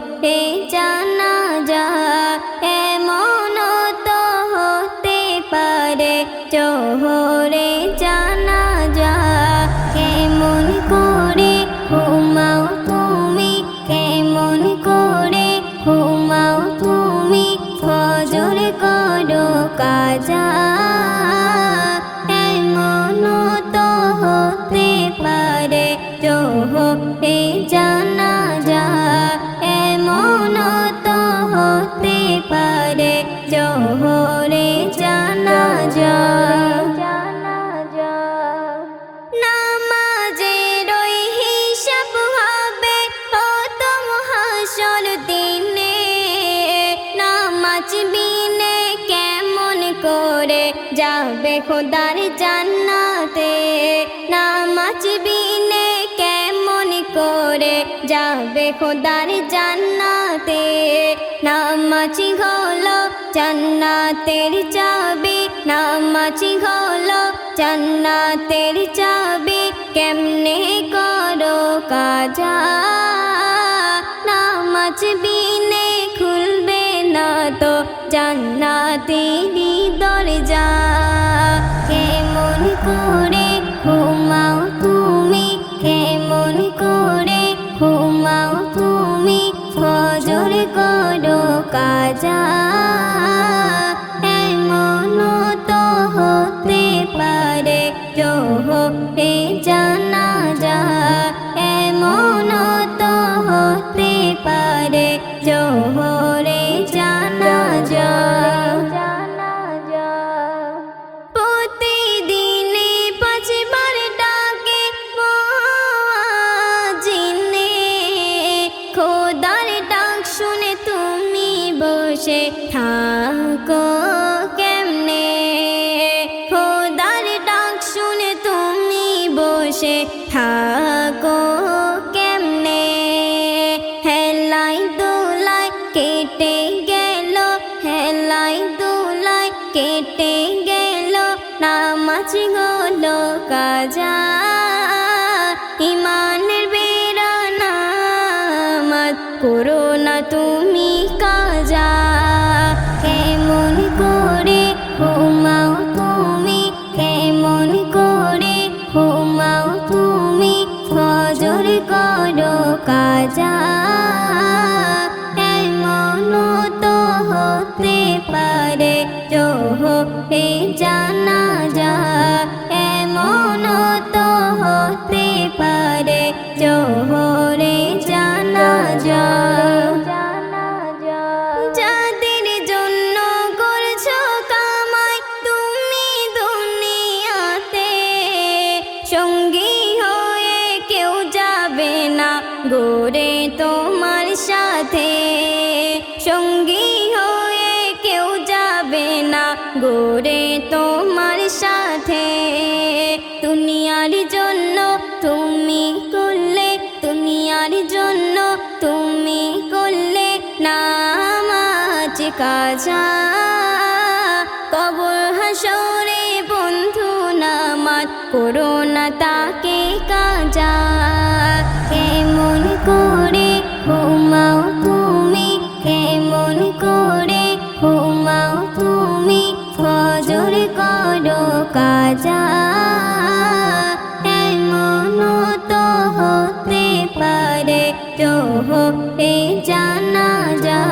চোহরে জানা যা এমন তো হতে পারে। চোহরে জানা যা, কেমন করে ঘুমাও তুমি, কেমন করে ঘুমাও তুমি, ফজর করো কাজা। এমন তো হতে পারে চোহরে জানা বিনে কেমন করে যাবে খোদার জান্নাতে? নামাজ বিনে কেমন করে যাবে খোদার জান্নাতে? নামাজি হলো জান্নাতের চাবি, নামাজি হলো জান্নাতের চাবি। কেমনে করো কাজা? নামাজ বিনে খুলবে না তো জান্নাতেরই দরজা। কেমন করে ঘুমাও তুমি, কেমন করে ঘুমাও তুমি ফজর করো কাজা, এমন তো হতে পারে চোহরে জানা যা এমন তো হতে পারে চোহরে বসে থাকো কেমনে? খোদার ডাক শুনে তুমি বসে থাকো কেমনে? হেলাই দোলাই কেটে গেল হেলাই দোলাই কেটে গেল, নামাজ গলো কাজা। ইমানের বেড়া নামাজ করো কাজা এমন তো হতে পারে। চোহরে জানা সাথে সঙ্গী হয়ে কেউ যাবে না গোরে তোমার সাথে। দুনিয়ার জন্য তুমি করলে, দুনিয়ার জন্য তুমি করলে নামাজ কাজা। কবর হাসরে বন্ধু নামাজ করো না তাকে কাজা। কেমন করে ঘুমাও কাজা এমন তো হতে পারে। চোহরে জানা যা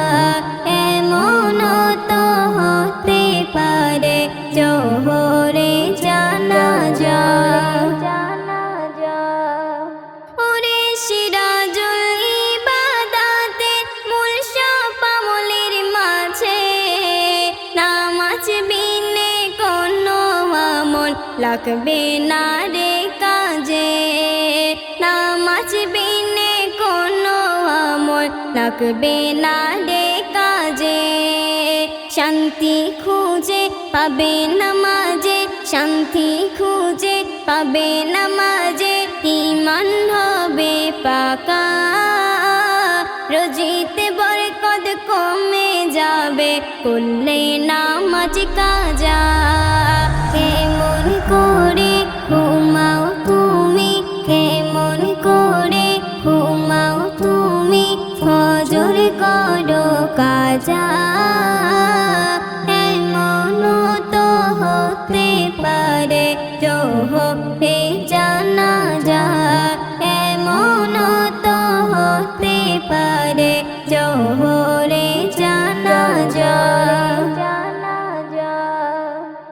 লাগবে না রে কাজে। নামাজ বিনে কোনো আমল, লাগবে না রে কাজে। শান্তি খুঁজে পাবে নামাজে শান্তি খুঁজে পাবে নামাজে ইমান হবে পাকা, রজিতে বরকত কমে যাবে। করলে নামাজ কাজা। করো কাজা